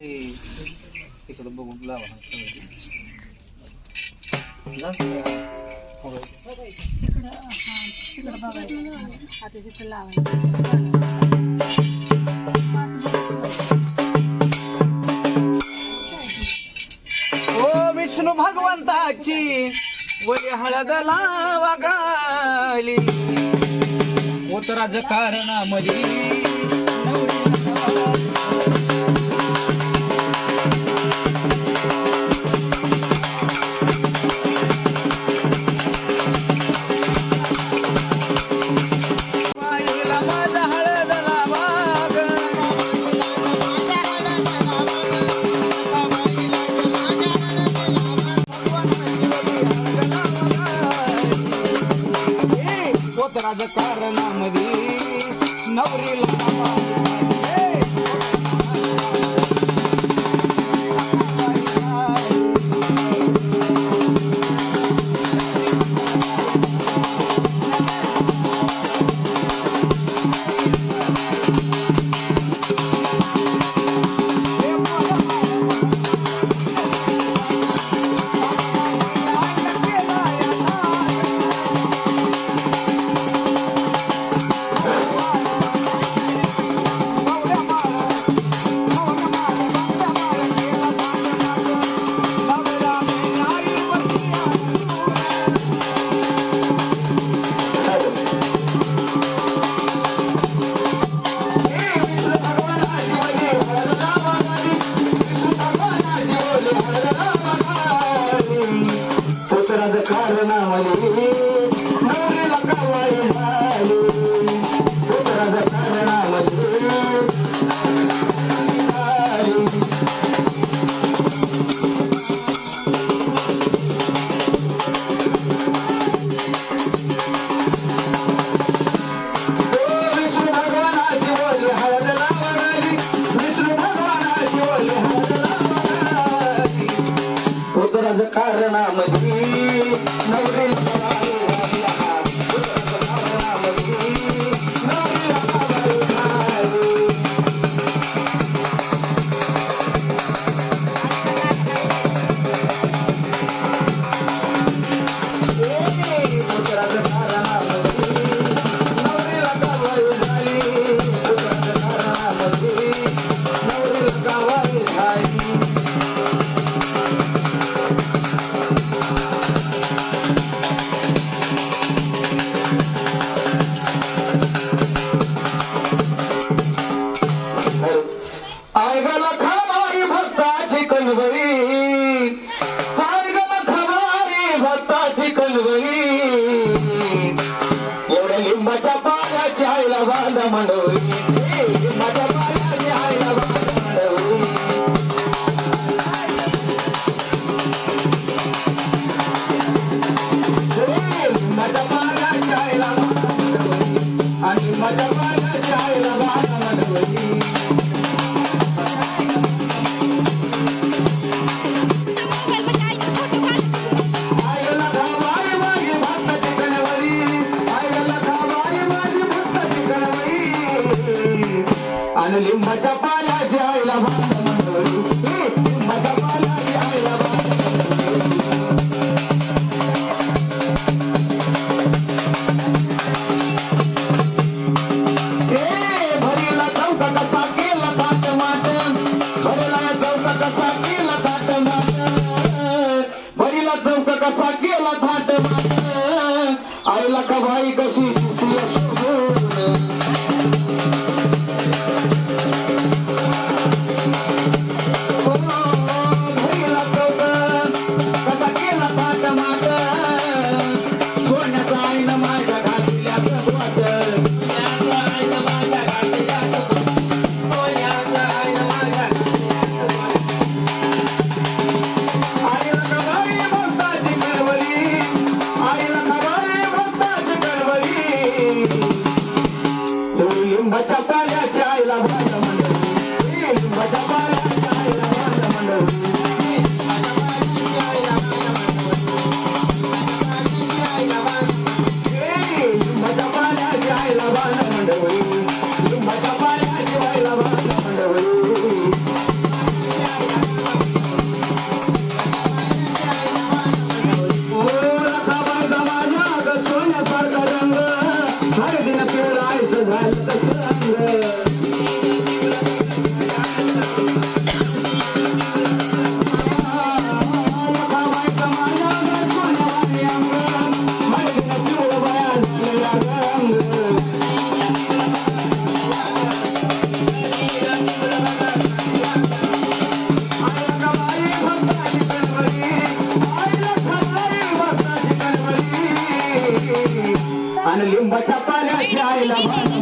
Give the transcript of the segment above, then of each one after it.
तिकडं बघून लावा आता विष्णू भगवंताची वय हळद लावा गाली उतराज कारणा लिंब चपाल्या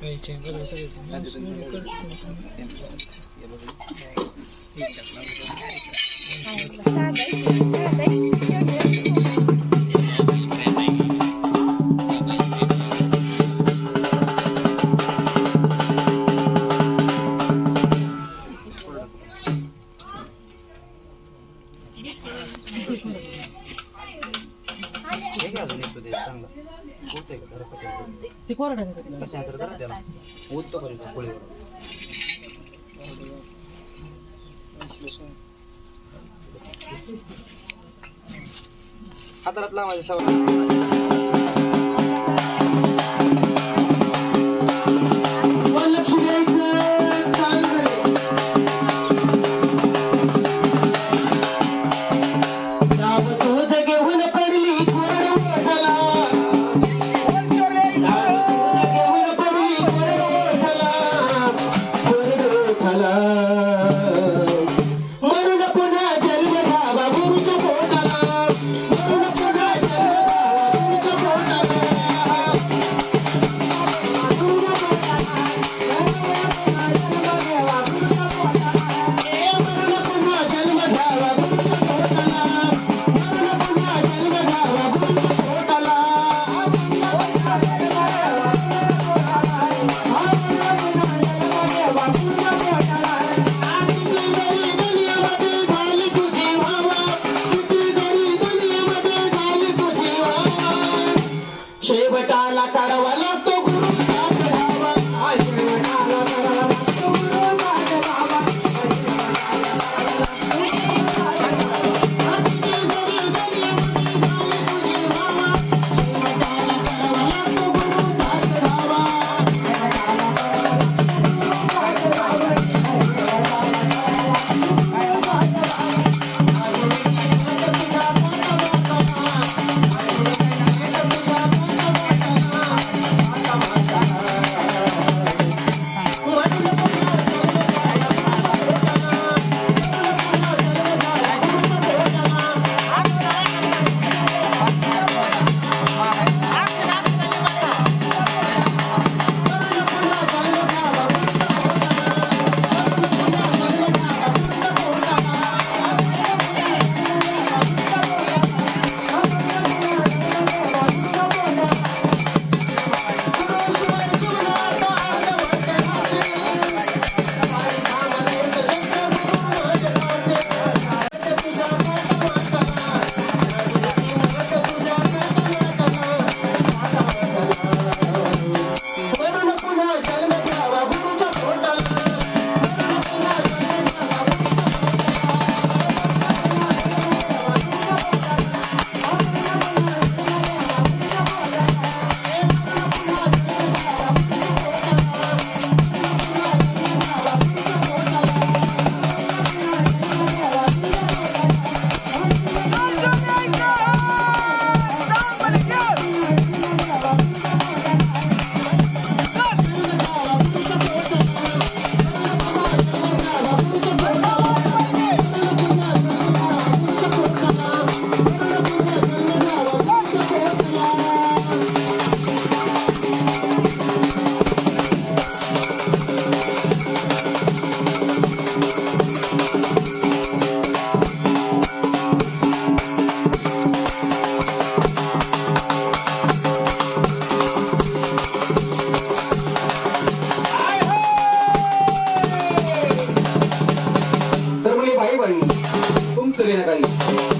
Thank you. होतो पर्यंत पोळीवर हातारात लावायचं सवय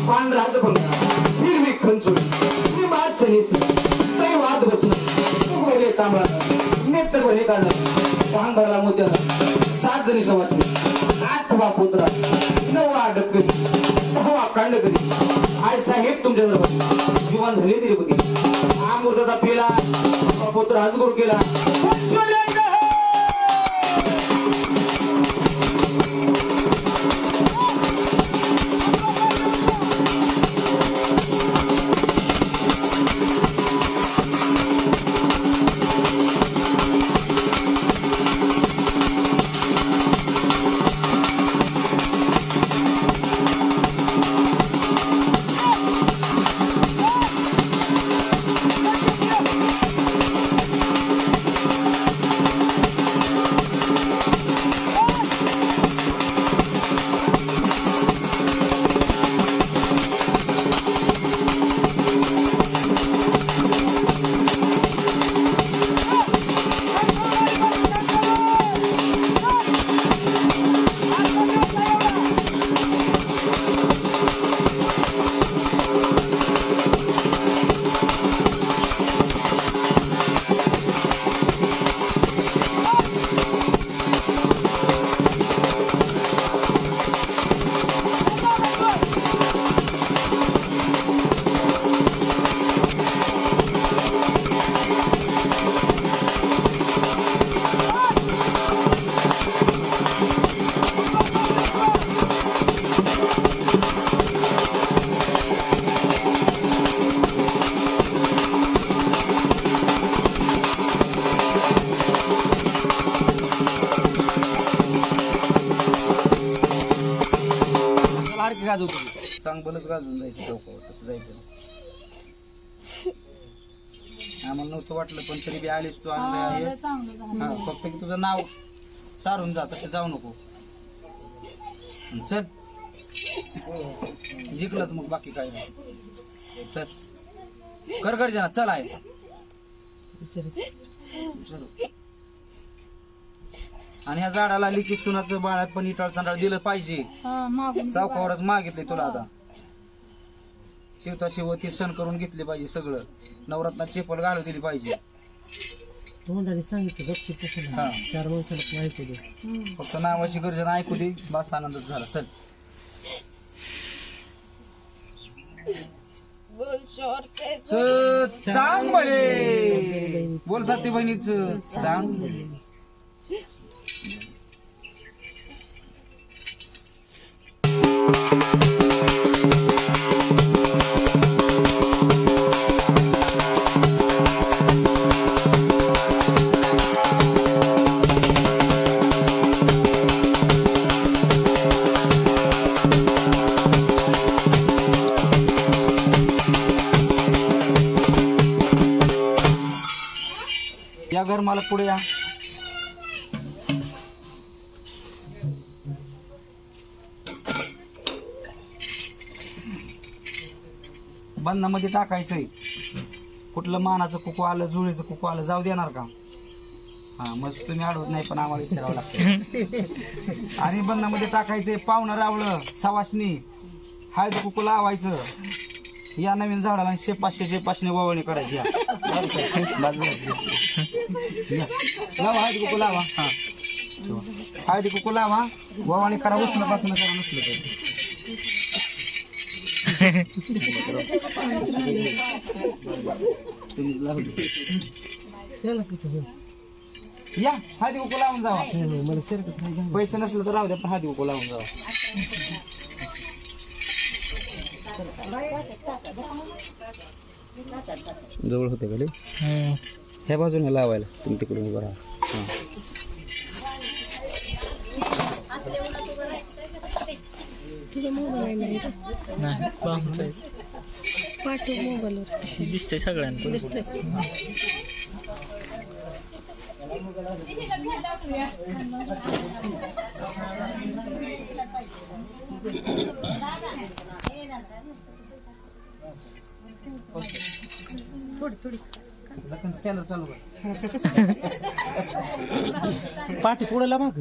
पान राज हिरवी खंचूळ ही मात सनीस तरी वाद बसून सुगवले तांबळा नेत्र बने काढलं पान भरला मोत्याला सात जणी सवासनी आठवा बा पुत्रा नववा डबकरी दहावा कांडकरी. आज साहेब तुमच्या दरबार जीवन झाले तिरुपती. हा मूर्ताचा पेला पुत्र आजगुर केला. चांगलंच गाजवून जायचं चौकावर कसं जायचं आम्हाला नव्हतं वाटलं पण तरी बी आलीस तू हा, आहे. लय चांगलं झालं. हा फक्त की तुझं नाव सारून जा तसं जाऊ नको. चल. जिंकलंच मग बाकी काय नाही. चल. कर गर्जना चल आहे. चल. आणि ह्या झाडाला लिखी सुनाचं बाळात पण इटाळ चांडाळ दिलं पाहिजे. हा, मागून चौकावरच मागितले तुला आता. शिवता शिवती सण करून घेतले पाहिजे सगळं. नवरात्रात चेपल घालू दिली पाहिजे. तोंडाने सांगितलं गपची पसंत चार माणसाला माहिती दे. हम्म. फक्त नावाची गर्जना ऐकू दे बस आनंदच झाला. चल. सांग बरे. बोल साथी बहिणीच. सांग. बंदामध्ये टाकायचंय. कुठलं मानाचं कुकू आलं जुळीचं कुकू आलं जाऊ देणार का? हा मग तुम्ही अडवत नाही पण आम्हाला विचारावं लागतं आणि बंदामध्ये टाकायचंय पाहुणं रावलं सवासनी हळद कुकू लावायचं. या नवीन झाडाला शे पाचशे शे पाचशे वळणी करायची. लावा हळदी कुकू लावा. हा. हळदी कुकू लावा. ववाणी करा उचलं पासून करा नसलं तर तुम्ही लावू दे. त्याला कसं होईल? या हळदी कुकू लावून जावा. पैसे नसलं तर राहू द्या पण हळदी कुकू लावून जावा. जवळ होते का ह्या बाजूने लावायला तुम्ही तिकडून उभं राहा. हां. तुझा मोबाईल आहे नाही पाठव मोबाईलवर दिसतंय सगळ्यांना. दिसतंय. स्कॅनर चालू कर पाठी पुढेला माग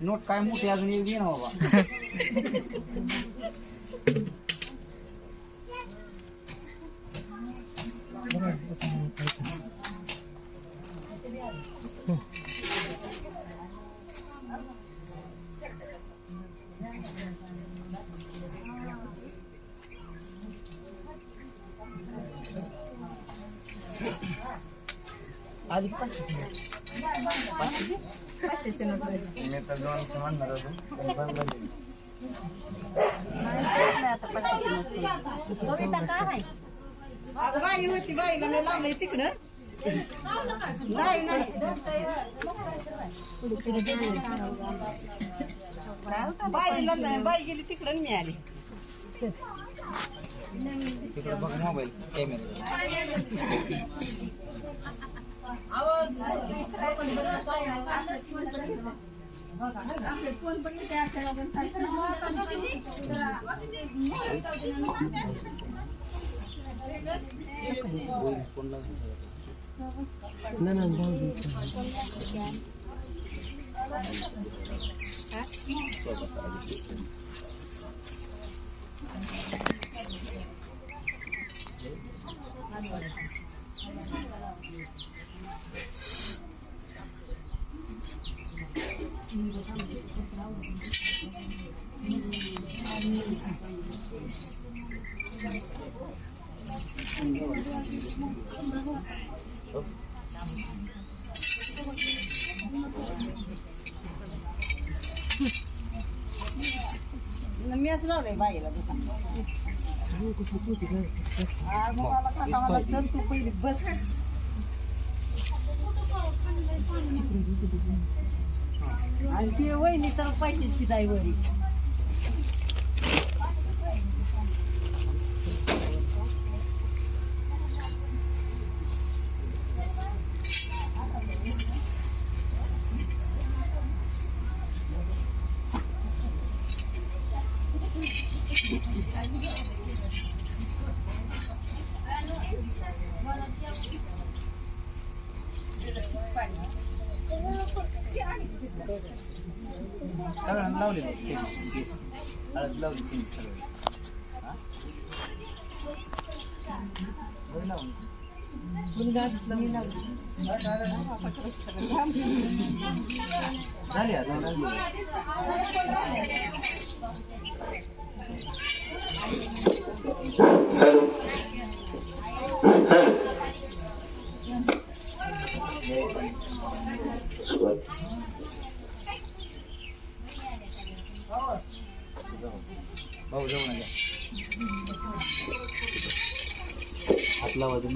नोट काय मोठी अजून एक घे ना बाबा आधी पाचशे बाई होती बाईला मी लावलंय तिकडं. नाही नाही बाईला नाही, बाई गेली तिकडं मी आली. तिकडे बघ मोबाईल कॅमेरा नाही नाही भाऊ मीच लावलंय बाईला दुकान. आ, मग मला काका मला चल तू पहिली बस. आणि ते वहिनी तर पाहिजेच की जाई वरी सगळ्यांना लावलेलं केस हळद लावली त्यांनी सगळं झाली आता झाली. हॅलो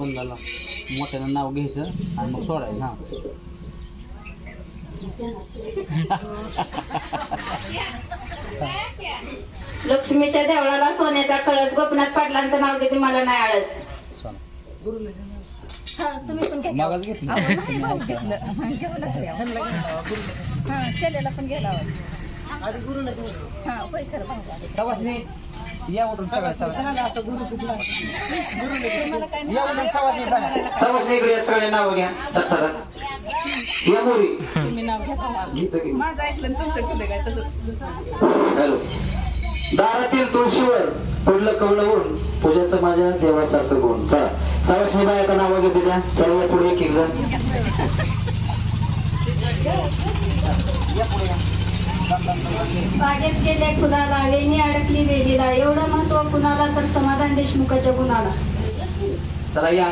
झाला मोठ्यानं नाव घ्यायचं आणि मग सोडायचं हा. लक्ष्मीच्या देवळाला सोन्याचा कळस गोपनाथ पाटलांचं नाव किती मला नाही आळस. सोना. हा तुम्ही पण मागाच घेतलं? घेतलं. हा केलेला पण गेला. आधी गुरुला हा होय खरं भाऊ सवासनी या उठून सगळं सगळं आता गुरु चुकला या उठून सवासनी सांगा. समजले इकडे या सगळे नाव घ्या. चल चला. या मोरी तुम्ही नाव घ्या भावा. गीत घे. माझं ऐकलं आणि तुमचं ठेवलं काय तसं. हॅलो. दारातील तुळशीवर पडलं कवलं होऊन पूजाचं माझ्या देवासारखं गुण. चला. सवासनी बाया नाव घेते द्या चला या पुढे एक एक जण बागेत गेले खुदाला वेणी अडकली वेलीला एवढं महत्त्व कुणाला तर समाधान देशमुखाच्या गुणाला. चला या.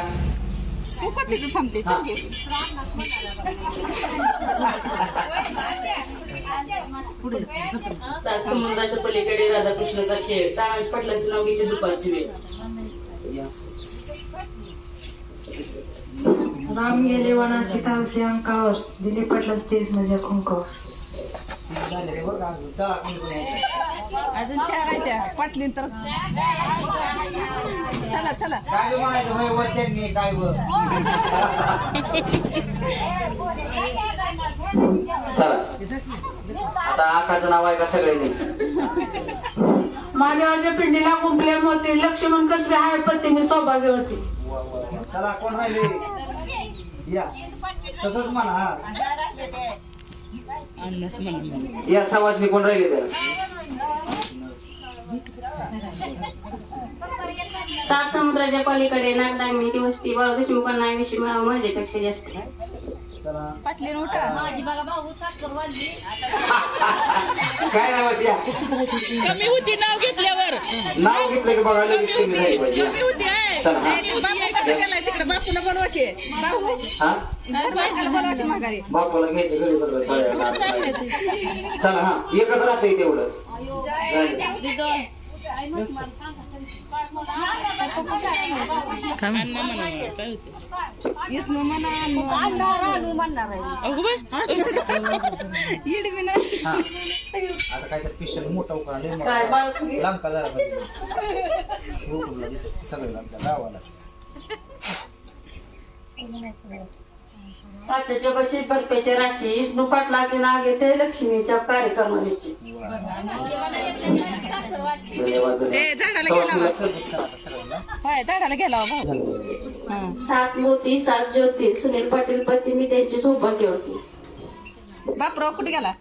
समुद्राच्या पलीकडे राधाकृष्णाचा खेळ. तानाजी पाटलाचं नाव घेते दुपारची वेळ. राम गेले वना सीतावसे अंकावर दिले पटलं तेच माझ्या खुंकावर. अजून. चार आहे त्या. पाटलीन तर. चला चला. काय म्हणायचं होय वर त्यांनी काय वर चला. आता आकाचं नाव आहे का सगळे महादेवाच्या पिंडीला गुंपले मोती लक्ष्मण कसले हाय पत्नीने सौभाग्यवती चला कोण राहिले? या. तसंच म्हणा. या सवासनी कोण राहिले त्या सात समुद्राच्या पलीकडे नागदामिनीची वस्ती बाळ देशमुखांना विषयी मिळावा माझ्यापेक्षा जास्त. काय कमी होती नाव घेतल्यावर. नाव घेतलं की बघा लगेच कमी झाली पाहिजे. कमी होती आहे चला. हा. बापू कसं गेलाय तिकडे? बापूला बोलवा की. बापू? हा? बापूला बोलवा की माघारी. बापूला घ्यायचं घरी बरोबर चला हा. एकच राहते तेवढं. हा. आता काय तर स्पेशल मोठा उकळा लय काय मोठा बाळ लंका जरा गोकुळला दिसत सगळे आमच्या गावाला. साच्याच्या बशी बर्फेचे राशी विष्णू पाटलाचे नाव घेते लक्ष्मीच्या कार्यक्रमाची. हा. सात मोती सात ज्योती. सुनील पाटील पती मी त्यांची सौभाग्य होती. बापराव कुठे गेला?